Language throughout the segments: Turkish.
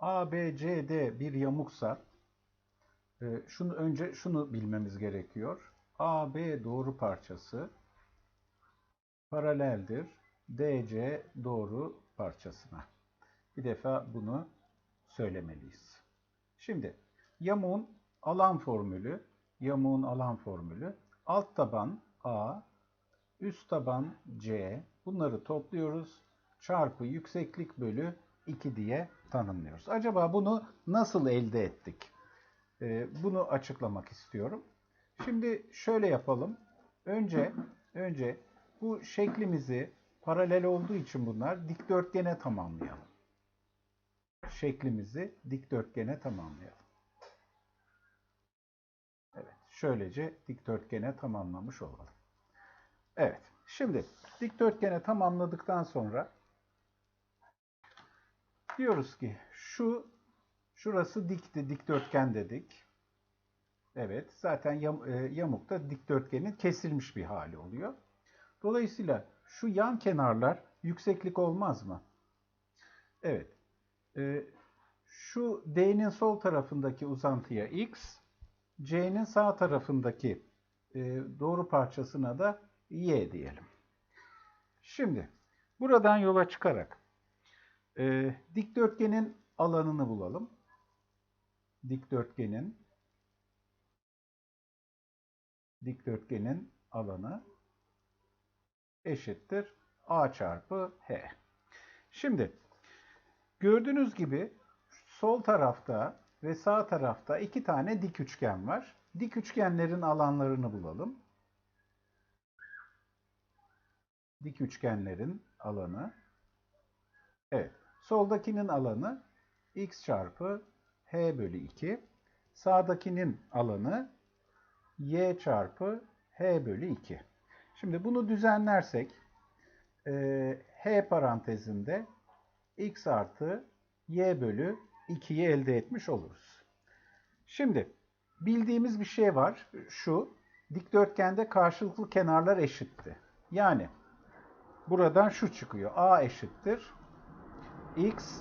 ABCD bir yamuksa e, şunu önce şunu bilmemiz gerekiyor. AB doğru parçası paraleldir DC doğru parçasına. Bir defa bunu söylemeliyiz. Şimdi yamuğun alan formülü, yamuğun alan formülü alt taban A, üst taban C bunları topluyoruz. Çarpı yükseklik bölü 2 diye tanımlıyoruz. Acaba bunu nasıl elde ettik? Ee, bunu açıklamak istiyorum. Şimdi şöyle yapalım. Önce önce bu şeklimizi paralel olduğu için bunlar dikdörtgene tamamlayalım. Şeklimizi dikdörtgene tamamlayalım. Evet, şöylece dikdörtgene tamamlamış olalım. Evet, şimdi dikdörtgene tamamladıktan sonra diyoruz ki şu şurası dikti, dikdörtgen dedik. Evet, zaten yam, e, yamukta dikdörtgenin kesilmiş bir hali oluyor. Dolayısıyla şu yan kenarlar yükseklik olmaz mı? Evet. E, şu D'nin sol tarafındaki uzantıya x, C'nin sağ tarafındaki e, doğru parçasına da y diyelim. Şimdi buradan yola çıkarak e, dikdörtgenin alanını bulalım. Dikdörtgenin dikdörtgenin alanı eşittir a çarpı h. Şimdi gördüğünüz gibi sol tarafta ve sağ tarafta iki tane dik üçgen var. Dik üçgenlerin alanlarını bulalım. Dik üçgenlerin alanı. Evet. Soldakinin alanı x çarpı h bölü 2. Sağdakinin alanı y çarpı h bölü 2. Şimdi bunu düzenlersek e, h parantezinde x artı y bölü 2'yi elde etmiş oluruz. Şimdi bildiğimiz bir şey var. Şu dikdörtgende karşılıklı kenarlar eşitti. Yani buradan şu çıkıyor. a eşittir x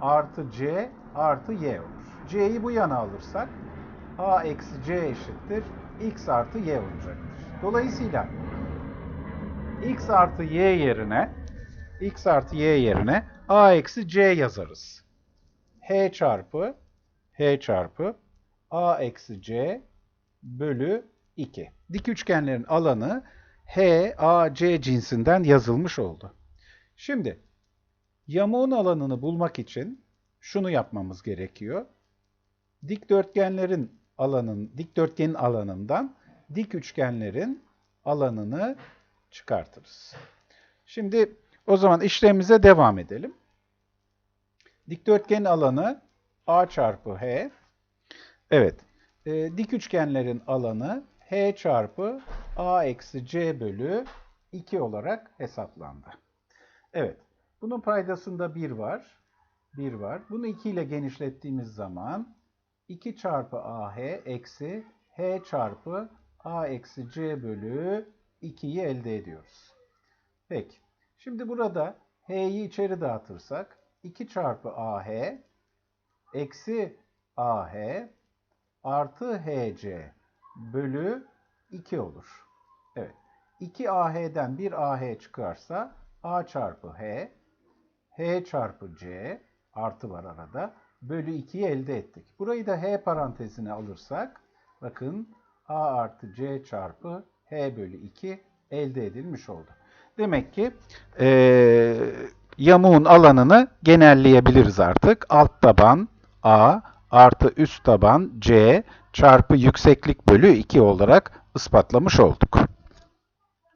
artı c artı y olur. c'yi bu yana alırsak a eksi c eşittir x artı y olacaktır. Dolayısıyla x artı y yerine x artı y yerine a eksi c yazarız. h çarpı h çarpı a eksi c bölü 2. Dik üçgenlerin alanı h, a, c cinsinden yazılmış oldu. Şimdi yamuğun alanını bulmak için şunu yapmamız gerekiyor. Dikdörtgenlerin alanın, dikdörtgenin alanından dik üçgenlerin alanını çıkartırız. Şimdi o zaman işlemimize devam edelim. Dikdörtgenin alanı a çarpı h. Evet. E, dik üçgenlerin alanı h çarpı a eksi c bölü 2 olarak hesaplandı. Evet. Bunun paydasında 1 var. 1 var. Bunu 2 ile genişlettiğimiz zaman 2 çarpı ah eksi h çarpı a eksi c bölü 2'yi elde ediyoruz. Peki. Şimdi burada h'yi içeri dağıtırsak 2 çarpı ah eksi ah artı hc bölü 2 olur. Evet. 2 ah'den 1 ah çıkarsa a çarpı h, h çarpı c artı var arada bölü 2'yi elde ettik. Burayı da h parantezine alırsak bakın a artı c çarpı h bölü 2 elde edilmiş oldu. Demek ki e, yamuğun alanını genelleyebiliriz artık. Alt taban a artı üst taban c çarpı yükseklik bölü 2 olarak ispatlamış olduk.